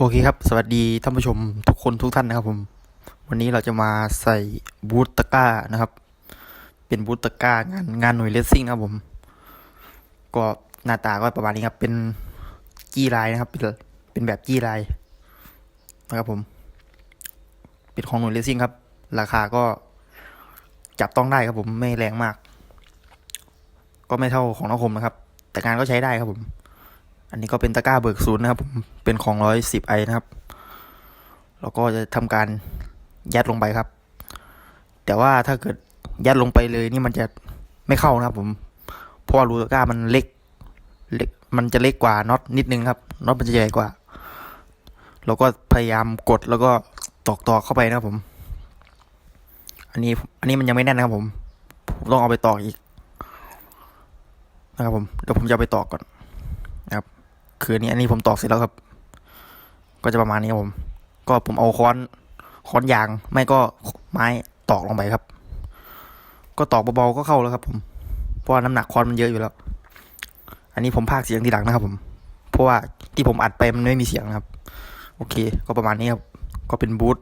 โอเคครับ สวัสดีท่านผู้ชมทุกคนทุกท่านนะครับผม วันนี้เราจะมาใส่บูตตะก้านะครับ เป็นบูตตะก้างานงานหน่วยเลสซิ่งนะครับผม ก็หน้าตาก็ประมาณนี้ครับ เป็นจี้ลายนะครับ เป็นเป็นแบบจี้ลายนะครับผม เป็นของหน่วยเลสซิ่งครับ ราคาก็จับต้องได้ครับผม ไม่แรงมาก ก็ไม่เท่าของนคมนะครับ แต่งานก็ใช้ได้ครับผม อันนี้ก็เป็นตะกร้าเบิกศูนย์นะครับผมเป็นของร้อยสิบไอนะครับ แล้วก็จะทำการยัดลงไปครับ แต่ว่าถ้าเกิดยัดลงไปเลยนี่มันจะไม่เข้านะครับ ผม เพราะว่ารูตะกร้ามันเล็กเล็ก มันจะเล็กกว่าน็อตนิดนึงครับน็อตมันจะใหญ่กว่าเราก็พยายามกดแล้วก็ตอกตอกเข้าไปนะครับผม อันนี้อันนี้มันยังไม่แน่นนะครับผมผมต้องเอาไปตอกอีกนะครับผมเดี๋ยวผมจะไปตอกก่อน คืออันนี้อันนี้ผมตอกเสร็จแล้วครับ ก็จะประมาณนี้ครับผม ก็ผมเอาค้อนค้อนยางไม่ก็ไม้ตอกลงไปครับ ก็ตอกเบาๆก็เข้าแล้วครับ ผม เพราะว่าน้ำหนักค้อนมันเยอะอยู่แล้ว อันนี้ผมพากเสียงทีหลังนะครับ ผม เพราะว่าที่ผมอัดไปมันไม่มีเสียงนะครับ โอเค ก็ประมาณนี้ครับ ก็เป็นบูท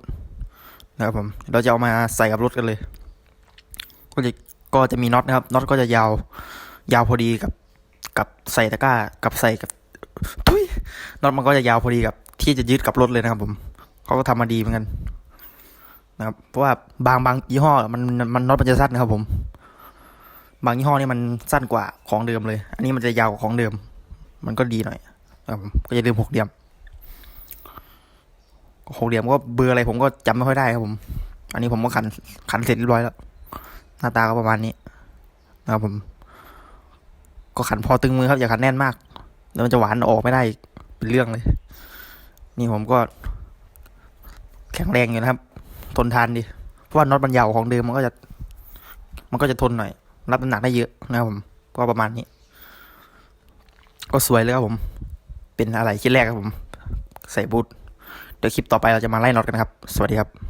นะครับผม เราจะเอามาใส่กับรถกันเลย ก็จะก็จะมีน็อตนะครับ น็อตก็จะยาว ยาวพอดีกับ กับใส่ตะกร้า กับใส่กับ ทุยน็อตมันก็จะยาวพอดีกับ ที่จะยึดกับรถเลยนะครับ ผมเขาก็ทำมาดีเหมือนกัน นะครับ เพราะว่าบางบางยี่ห้อ มันมันน็อตมันจะสั้นนะครับ ผม บางยี่ห้อนี่มันสั้นกว่าของเดิมเลย อันนี้มันจะยาวกว่าของเดิม มันก็ดีหน่อยนะครับก็จะลืมหกเหลี่ยมหกเหลี่ยมก็เบอร์อะไรผมก็จำไม่ค่อยได้ครับผม อันนี้ผมก็ขันขันเสร็จเรียบร้อยแล้ว หน้าตาก็ประมาณนี้นะครับผม ก็ขันพอตึงมือครับอย่าขันแน่นมาก แล้วมันจะหวานออกไม่ได้เป็นเรื่องเลย นี่ผมก็ แข็งแรงอยู่นะครับ ทนทานดี เพราะว่าน็อตมันยาวของเดิมมันก็จะ มันก็จะทนหน่อย รับน้ำหนักได้เยอะนะครับผม ก็ประมาณนี้ ก็สวยเลยครับผม เป็นอะไรชิ้นแรกครับผม ใส่บูทเดี๋ยวคลิปต่อไปเราจะมาไล่น็อตกันครับ สวัสดีครับ